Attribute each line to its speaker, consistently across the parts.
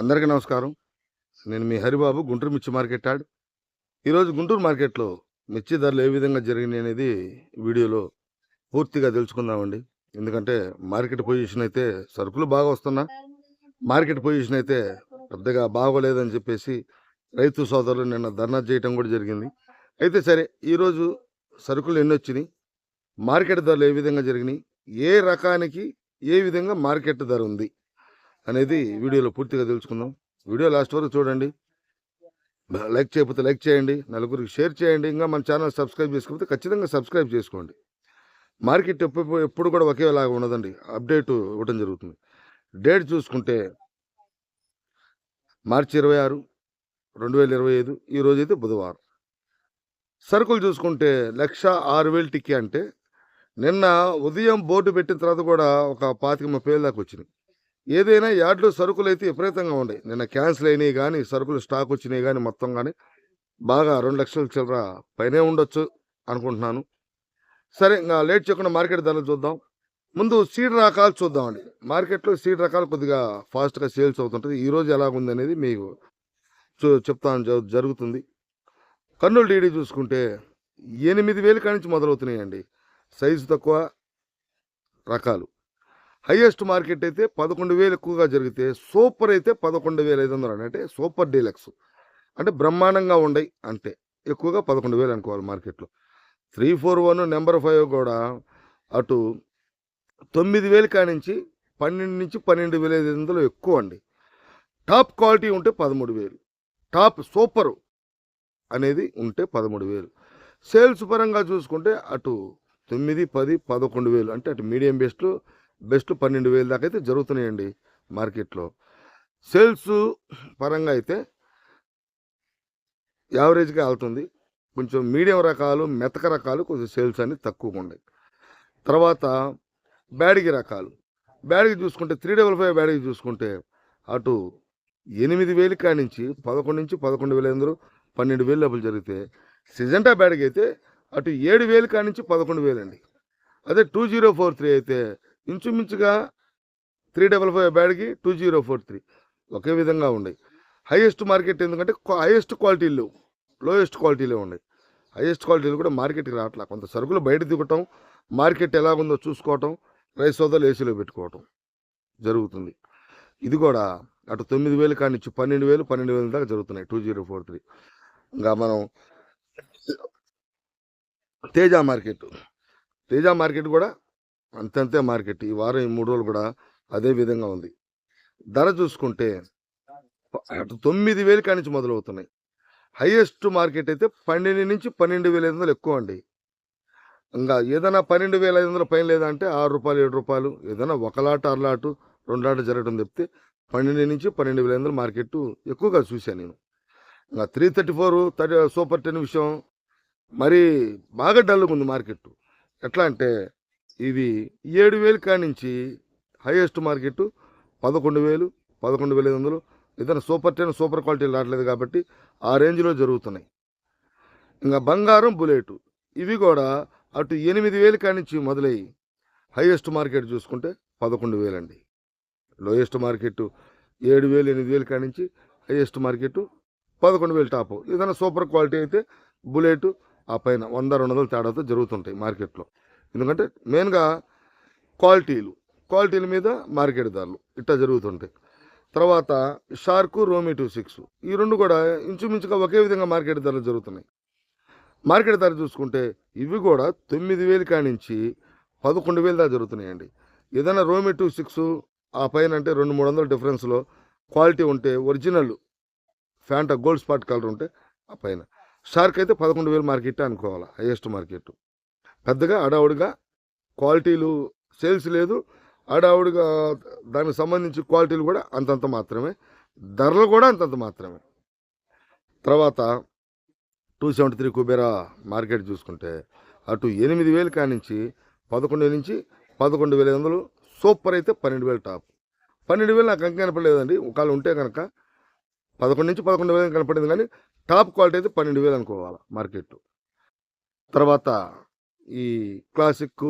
Speaker 1: అందరికీ నమస్కారం. నేను మీ హరిబాబు గుంటూరు మిర్చి మార్కెట్ యాడ్. ఈరోజు గుంటూరు మార్కెట్లో మిర్చి ధరలు ఏ విధంగా జరిగినాయి అనేది వీడియోలో పూర్తిగా తెలుసుకుందామండి. ఎందుకంటే మార్కెట్ పొజిషన్ అయితే సరుకులు బాగా వస్తున్నా మార్కెట్ పొజిషన్ అయితే పెద్దగా బాగోలేదని చెప్పేసి రైతు సోదరులు నిన్న ధర్నా చేయటం కూడా జరిగింది. అయితే సరే ఈరోజు సరుకులు ఎన్ని వచ్చినాయి? మార్కెట్ ధరలు ఏ విధంగా జరిగినాయి? ఏ రకానికి ఏ విధంగా మార్కెట్ ధర ఉంది? అనేది వీడియోలో పూర్తిగా తెలుసుకుందాం. వీడియో లాస్ట్ వరకు చూడండి. లైక్ చేయకపోతే లైక్ చేయండి. నలుగురికి షేర్ చేయండి. ఇంకా మన ఛానల్ సబ్స్క్రైబ్ చేసుకోకపోతే ఖచ్చితంగా సబ్స్క్రైబ్ చేసుకోండి. మార్కెట్ ఎప్పుడు ఎప్పుడు కూడా ఒకేలాగా ఉండదండి. అప్డేట్ ఇవ్వడం జరుగుతుంది. డేట్ చూసుకుంటే మార్చి ఇరవై ఆరు రెండు వేల ఇరవై ఐదు ఈరోజు అయితే బుధవారం. సరుకులు చూసుకుంటే లక్ష ఆరు వేలు టిక్కీ అంటే నిన్న ఉదయం బోర్డు పెట్టిన తర్వాత కూడా ఒక పాతిక ముప్పై వేలు దాకా వచ్చినాయి. ఏదైనా యార్డ్లో సరుకులు అయితే విపరీతంగా ఉన్నాయి. నిన్న క్యాన్సిల్ అయినాయి కానీ సరుకులు స్టాక్ వచ్చినాయి కానీ మొత్తం కానీ బాగా రెండు లక్షల చిల్లర పైనే ఉండొచ్చు అనుకుంటున్నాను. సరే ఇంకా లేట్ చేయకుండా మార్కెట్ ధరలు చూద్దాం. ముందు సీడ్ రకాలు చూద్దామండి. మార్కెట్లో సీడ్ రకాలు కొద్దిగా ఫాస్ట్గా సేల్స్ అవుతుంటుంది. ఈరోజు ఎలా ఉంది అనేది మీకు చూ చెప్తాను జ- జరుగుతుంది. కర్నూలు డీడీ చూసుకుంటే ఎనిమిది వేలు కాడి నుంచి మొదలవుతున్నాయండి. సైజు తక్కువ రకాలు. హైయెస్ట్ మార్కెట్ అయితే పదకొండు వేలు ఎక్కువగా జరిగితే సూపర్ అయితే పదకొండు వేల ఐదు వందలు అంటే సూపర్ డీలక్స్. అంటే బ్రహ్మాండంగా ఉండయి అంతే. ఎక్కువగా పదకొండు వేలు అనుకోవాలి మార్కెట్లో. Three four one number five కూడా అటు తొమ్మిది వేలు కానించి పన్నెండు నుంచి పన్నెండు వేల ఐదు వందలు ఎక్కువ అండి. టాప్ క్వాలిటీ ఉంటే పదమూడు వేలు. టాప్ సూపర్ అనేది ఉంటే పదమూడు వేలు. సేల్స్ పరంగా చూసుకుంటే అటు తొమ్మిది పది పదకొండు వేలు. అంటే అటు మీడియం బెస్ట్ బెస్ట్ పన్నెండు వేలు దాకా అయితే జరుగుతున్నాయండి మార్కెట్లో. సేల్స్ పరంగా అయితే యావరేజ్గా వెళ్తుంది. కొంచెం మీడియం రకాలు మెతక రకాలు కొంచెం సేల్స్ అనేది తక్కువగా ఉన్నాయి. తర్వాత బ్యాడిగి రకాలు. బ్యాడిగి చూసుకుంటే త్రీ డబల్ ఫైవ్ బ్యాడిగి చూసుకుంటే అటు ఎనిమిది వేలు కానించి పదకొండు నుంచి పదకొండు వేల ఐదు పన్నెండు వేలు డబ్బులు జరిగితే సిజంటా బ్యాడిగి అయితే అటు ఏడు వేలు కానించి పదకొండు వేలు అండి అదే టూ జీరో ఫోర్ త్రీ అయితే ఇంచుమించుగా త్రీ డబల్ ఫైవ్ బ్యాడ్కి టూ జీరో ఫోర్ త్రీ ఒకే విధంగా ఉన్నాయి హైయెస్ట్ మార్కెట్ ఎందుకంటే హైయెస్ట్ క్వాలిటీలు లోయెస్ట్ క్వాలిటీలే ఉన్నాయి హైయెస్ట్ క్వాలిటీలు కూడా మార్కెట్కి రావట్లా. కొంత సరుకులు బయట దిగటం మార్కెట్ ఎలా ఉందో చూసుకోవటం రైస్ సోదాలు ఏసీలో పెట్టుకోవటం జరుగుతుంది. ఇది కూడా అటు తొమ్మిది వేలు కానిచ్చి పన్నెండు వేలు పన్నెండు వేలు దాకా జరుగుతున్నాయి. టూ జీరో ఫోర్ త్రీ ఇంకా మనం తేజ మార్కెట్. తేజ మార్కెట్ కూడా అంతంతే మార్కెట్. ఈ వారం ఈ మూడు రోజులు కూడా అదే విధంగా ఉంది. ధర చూసుకుంటే తొమ్మిది వేలు కానించి మొదలవుతున్నాయి. హైయెస్ట్ మార్కెట్ అయితే పన్నెండు నుంచి పన్నెండు వేల ఐదు వందలు ఎక్కువ అండి. ఇంకా ఏదైనా పన్నెండు వేల ఐదు వందల పైన లేదంటే ఆరు రూపాయలు ఏడు రూపాయలు ఏదైనా ఒకలాట అరలాటు లాట జరగడం చెప్తే పన్నెండు నుంచి పన్నెండు వేల ఐదు వందలు మార్కెట్ ఎక్కువగా చూశాను నేను. ఇంకా three thirty four thirty super ten విషయం మరి బాగా డల్గా ఉంది మార్కెట్. ఎట్లా అంటే ఇది ఏడు వేలు కానించి హైయెస్ట్ మార్కెట్ పదకొండు వేలు పదకొండు వేల ఐదు వందలు. ఏదైనా సూపర్ టెన్ సూపర్ క్వాలిటీ రావట్లేదు కాబట్టి ఆ రేంజ్లో జరుగుతున్నాయి. ఇంకా బంగారం బుల్లెట్ ఇవి కూడా అటు ఎనిమిది వేలు కానించి మొదలయ్యి హైయెస్ట్ మార్కెట్ చూసుకుంటే పదకొండు వేలండి. లోయెస్ట్ మార్కెట్ ఏడు వేలు ఎనిమిది వేలు కానించి హైయెస్ట్ మార్కెట్ పదకొండు వేలు టాప్. ఏదైనా సూపర్ క్వాలిటీ అయితే బుల్లెట్ ఆ పైన వంద రెండు వందల తేడాతో జరుగుతుంటాయి మార్కెట్లో. ఎందుకంటే మెయిన్గా క్వాలిటీలు క్వాలిటీల మీద మార్కెట్ ధరలు ఇట్లా జరుగుతుంటాయి. తర్వాత షార్కు రోమి టూ సిక్స్ ఈ రెండు కూడా ఇంచుమించుగా ఒకే విధంగా మార్కెట్ ధరలు జరుగుతున్నాయి. మార్కెట్ ధర చూసుకుంటే ఇవి కూడా తొమ్మిది వేలు కానించి పదకొండు వేలు దాకా జరుగుతున్నాయండి. ఏదైనా రోమి టూ సిక్స్ ఆ పైన అంటే రెండు మూడు వందల డిఫరెన్స్లో క్వాలిటీ ఉంటే original Fanta Gold Spot colour ఉంటే ఆ పైన. షార్క్ అయితే పదకొండు వేలు మార్కెట్ అనుకోవాలి హైయెస్ట్ మార్కెట్. పెద్దగా అడావుడిగా క్వాలిటీలు సేల్స్ లేదు. అడావుడిగా దానికి సంబంధించి క్వాలిటీలు కూడా అంతంత మాత్రమే. ధరలు కూడా అంతంత మాత్రమే. తర్వాత two seventy three Kubera market చూసుకుంటే అటు ఎనిమిది వేలు కానించి పదకొండు వేల నుంచి పదకొండు వేల ఐదు వందలు సూపర్ అయితే పన్నెండు వేలు టాప్. పన్నెండు వేలు నాకు అంక కనపడలేదండి. ఒకవేళ ఉంటే కనుక పదకొండు నుంచి పదకొండు వేలు కనపడింది కానీ టాప్ క్వాలిటీ అయితే పన్నెండు వేలు అనుకోవాలి మార్కెట్. తర్వాత ఈ క్లాసిక్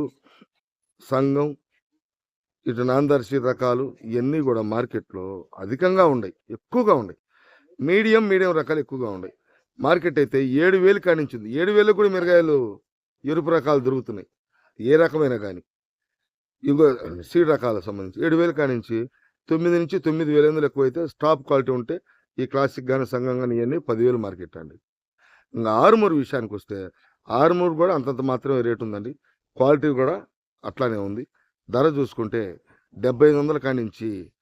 Speaker 1: సంఘం ఇటు నాందర్శి రకాలు ఇవన్నీ కూడా మార్కెట్లో అధికంగా ఉన్నాయి ఎక్కువగా ఉన్నాయి మీడియం మీడియం రకాలు ఎక్కువగా ఉన్నాయి మార్కెట్ అయితే ఏడు వేలు కానించింది. ఏడు వేలు కూడా మిరగాయలు ఎరుపు రకాలు దొరుకుతున్నాయి. ఏ రకమైన కానీ ఇంకో సీడ్ రకాలకు సంబంధించి ఏడు వేలు కానించి తొమ్మిది నుంచి తొమ్మిది వేల ఎనిమిది ఎక్కువైతే స్టాప్ క్వాలిటీ ఉంటే ఈ క్లాసిక్ కానీ సంఘం కానీ ఇవన్నీ పదివేలు మార్కెట్ అండి. ఇంకా ఆరుమూరు విషయానికి వస్తే ఆర్మూర్ కూడా అంతంత మాత్రమే రేటు ఉందండి. క్వాలిటీ కూడా అట్లానే ఉంది. ధర చూసుకుంటే డెబ్బై ఐదు వందల కానించి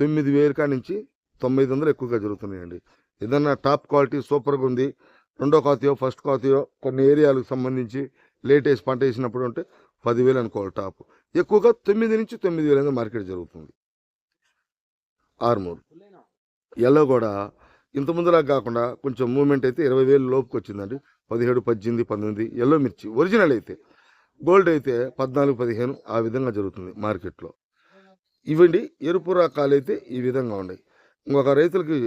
Speaker 1: తొమ్మిది వేలు కానించి తొమ్మిది వందలు ఎక్కువగా జరుగుతున్నాయండి. ఏదన్నా టాప్ క్వాలిటీ సూపర్గా ఉంది రెండో కాతయో ఫస్ట్ కాతయో కొన్ని ఏరియాలకు సంబంధించి లేటెస్ట్ పంట వేసినప్పుడు ఉంటే పదివేలు అనుకోవాలి టాప్. ఎక్కువగా తొమ్మిది నుంచి తొమ్మిది వేల మార్కెట్ జరుగుతుంది. ఆర్మూర్. ఎల్లో కూడా ఇంత ముందులా కాకుండా కొంచెం మూమెంట్ అయితే ఇరవై వేలు లోపుకి వచ్చిందండి పదిహేడు పద్దెనిమిది పంతొమ్మిది ఎల్లో మిర్చి. ఒరిజినల్ అయితే గోల్డ్ అయితే పద్నాలుగు పదిహేను ఆ విధంగా జరుగుతుంది మార్కెట్లో. ఇవండి ఎరుపు రకాలు అయితే ఈ విధంగా ఉన్నాయి. ఇంకొక రైతులకి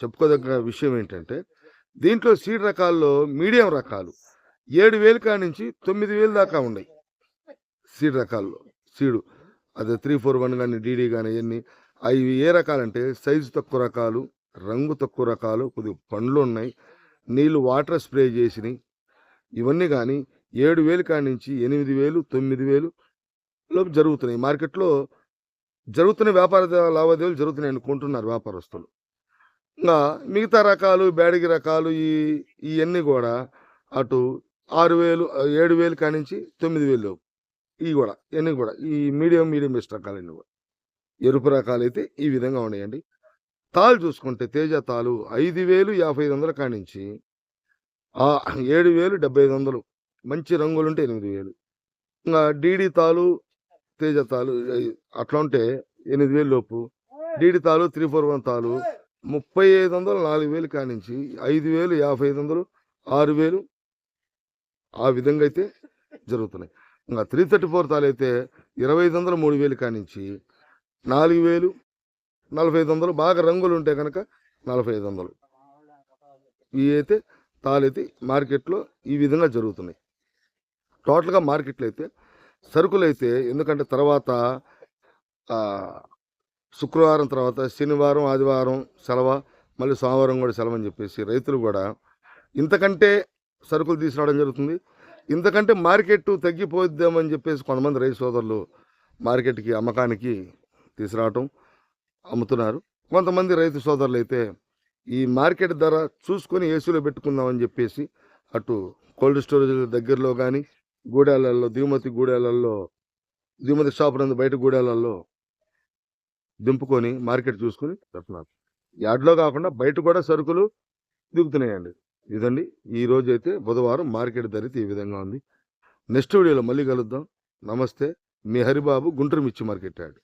Speaker 1: చెప్పుకోదగ్గ విషయం ఏంటంటే దీంట్లో సీడ్ రకాల్లో మీడియం రకాలు ఏడు వేలు కాడ నుంచి తొమ్మిది వేలు దాకా ఉన్నాయి సీడ్ రకాల్లో. సీడు అదే త్రీ ఫోర్ వన్ కానీ డీడీ కానీ ఇవన్నీ అవి ఏ రకాలంటే సైజు తక్కువ రకాలు రంగు తక్కువ రకాలు కొద్దిగా పండ్లు ఉన్నాయి. నీళ్ళు వాటర్ స్ప్రే చేసినాయి. ఇవన్నీ కానీ ఏడు వేలు కాడి నుంచి ఎనిమిది వేలు తొమ్మిది వేలు లోపు జరుగుతున్నాయి. మార్కెట్లో జరుగుతున్న వ్యాపార లావాదేవీలు జరుగుతున్నాయి అనుకుంటున్నారు వ్యాపారస్తులు. ఇంకా మిగతా రకాలు బ్యాడగి రకాలు ఈ ఇవన్నీ కూడా అటు ఆరు వేలు ఏడు వేలు కానించి తొమ్మిది వేలు లోపు. ఇవి కూడా ఇవన్నీ కూడా ఈ మీడియం మీడియం బెస్ట్ రకాలన్నీ కూడా. ఎరుపు రకాలు అయితే ఈ విధంగా ఉన్నాయండి. తాళ్ళు చూసుకుంటే తేజ తాలు ఐదు వేలు యాభై ఐదు వందల కానించి ఆ ఏడు వేలు డెబ్బై ఐదు వందలు. మంచి రంగులు ఉంటే ఎనిమిది వేలు. ఇంకా డీడీ తాలు తేజ తాలు అట్లా ఉంటే ఎనిమిది వేలు లోపు. డీడీ తాలు త్రీ ఫోర్ వన్ తాలు ముప్పై ఐదు వందలు నాలుగు వేలు కానించి ఐదు వేలు యాభై ఐదు వందలు ఆరు వేలు ఆ విధంగా అయితే జరుగుతున్నాయి. ఇంకా త్రీ థర్టీ ఫోర్ తాలు అయితే ఇరవై ఐదు వందలు మూడు వేలు కానించి నాలుగు వేలు నలభై ఐదు వందలు బాగా రంగులు ఉంటే కనుక నలభై ఐదు వందలు ఇవి అయితే తాలైతే మార్కెట్లో ఈ విధంగా జరుగుతున్నాయి. టోటల్గా మార్కెట్లో అయితే సరుకులు అయితే ఎందుకంటే తర్వాత శుక్రవారం తర్వాత శనివారం ఆదివారం సెలవ మళ్ళీ సోమవారం కూడా సెలవు అని చెప్పేసి రైతులు కూడా ఇంతకంటే సరుకులు తీసుకురావడం జరుగుతుంది. ఇంతకంటే మార్కెట్ తగ్గిపోద్దామని చెప్పేసి కొంతమంది రైతు సోదరులు మార్కెట్కి అమ్మకానికి తీసుకురావటం అమ్ముతున్నారు. కొంతమంది రైతు సోదరులు అయితే ఈ మార్కెట్ ధర చూసుకొని ఏసీలో పెట్టుకుందామని చెప్పేసి అటు కోల్డ్ స్టోరేజ్ దగ్గరలో కానీ గూడాలలో దిగుమతి గూడాలలో దిగుమతి షాప్ నందు బయట గూడాలలో దింపుకొని మార్కెట్ చూసుకొని పెడుతున్నారు. యార్డ్లో కాకుండా బయట కూడా సరుకులు దిగుతున్నాయండి. ఇదండి. ఈ రోజు అయితే బుధవారం మార్కెట్ ధర ఈ విధంగా ఉంది. నెక్స్ట్ వీడియోలో మళ్ళీ కలుద్దాం. నమస్తే. మీ హరిబాబు గుంటూరు మిర్చి మార్కెట్ యార్డ్.